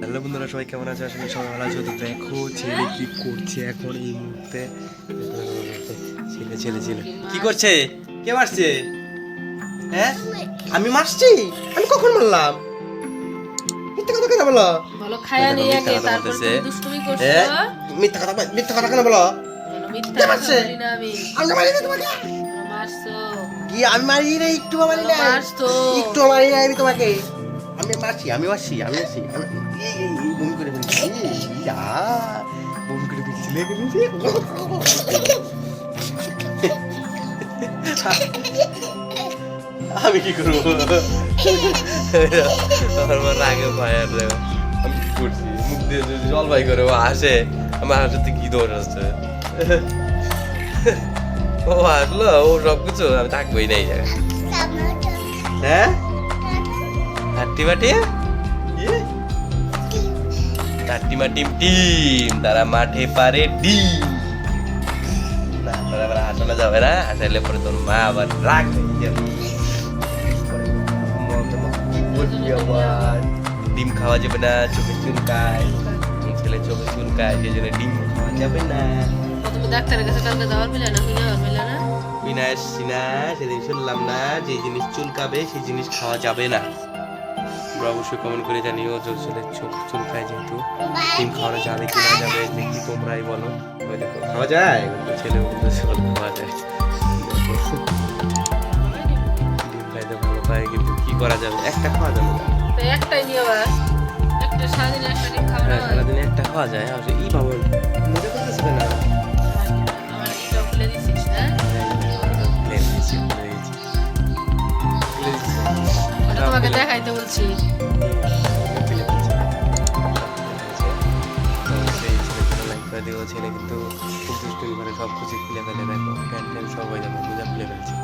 Hello বন্ধুরা সবাই কেমন আছে? আসলে সবাই ভালো আছে। দেখো ছেলে কি করছে এখন এই মুহূর্তে? ছেলে ছেলে ছেলে। কি করছে? কে মারছে? হ্যাঁ? আমি মারছি? আমি কখন মারলাম? মিথ্যা কথা কেন বলো? বলো খায়া নিয়ে আগে তারপর দুষ্টুমি করছ? মিথ্যা কথা মিথ্যা কথা কেন বলো? বলো, মিথ্যা মারছে? আমি। তোমাকে? মারছো। কি আমি মারি না একটু মারি না মারছো। একটু মারি না আমি তোমাকে? আমি মারছি আমি মারছি আমি এই বমি করে ফেলছি। ইয়া, বমি করে ফেলছি লেগে ফেলছি আমি কি করব? আমার মা রাগে ফায়ার দেবো আমি কি করছি? মুখ দিয়ে যদি জল বাই করে ও আসে। আমার হাসতে কি দোষ আছে ও আসলো ও সব কিছু আমি থাকবোই নাই জায়গায়। হ্যাঁ? হাট্টি মাটি টাট্টি মাটিম টিম তারা মাঠে পারে ডিম। না তারা আবার হাসানো যাবে না। হাসাইলে পরে তোর মা আবার রাগ ডিম খাওয়া যাবে না চোখে চুলকায়। ছেলে চোখে চুলকায় সেই জন্য ডিম খাওয়া যাবে না। ডাক্তারের কাছে কালকে যাওয়ার মিলে না যাওয়ার মিলে না। বিনা এসছি সেদিন শুনলাম না যে জিনিস চুলকাবে সেই জিনিস খাওয়া যাবে না। তোমরা অবশ্যই কমেন্ট করে জানিও জোর ছেলের চোখ চুলকায় যেহেতু। ডিম খাওয়ানো যাবে কি না যাবে দেখি তোমরাই বলো। ওই দেখো খাওয়া যায়? ছেলে খাওয়া যায়। ডিম খাইতে ভালো পায় কিন্তু কি করা যাবে? একটা খাওয়া যাবে না। একটাই নিয়ে সারাদিনে একটা খাব না হ্যাঁ, সারাদিনে একটা খাওয়া যায় আর ই বাবা মজা করতেছে না। তোমাকে দেখাইতে বলছি ছেলে কিন্তু খুব দুষ্টুমি করে সব কিছু খুলে ফেলে দেখো প্যান ট্যান খুলে ফেলেছে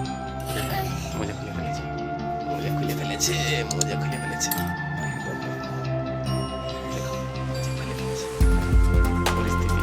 মোজা খুলে ফেলেছে মোজা খুলে ফেলেছে মোজা খুলে ফেলেছে মোজা খুলে ফেলেছে। পরিস্থিতি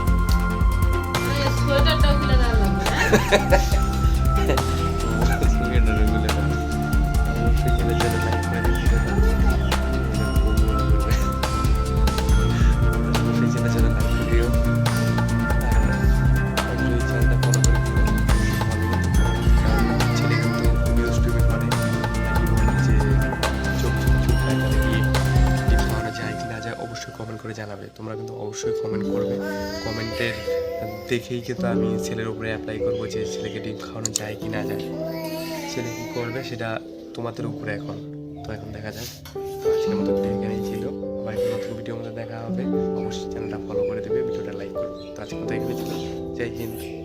কমেন্ট করে জানাবে, তোমরা কিন্তু অবশ্যই কমেন্ট করবে। কমেন্টের দেখেই কিন্তু আমি ছেলের উপরে অ্যাপ্লাই করব যে ছেলেকে ডিম খাওয়ানো যায় কি না যায়। ছেলে কী করবে সেটা তোমাদের উপরে এখন। তো এখন দেখা যাক। আজকের মতো ভিডিও এখানেই ছিল। আবার একটা নতুন ভিডিওর মধ্যে দেখা হবে। অবশ্যই চ্যানেলটা ফলো করে দেবে ভিডিওটা লাইক করবে। তো আজকে মতো এখানে ছিল। জয় হিন্দ।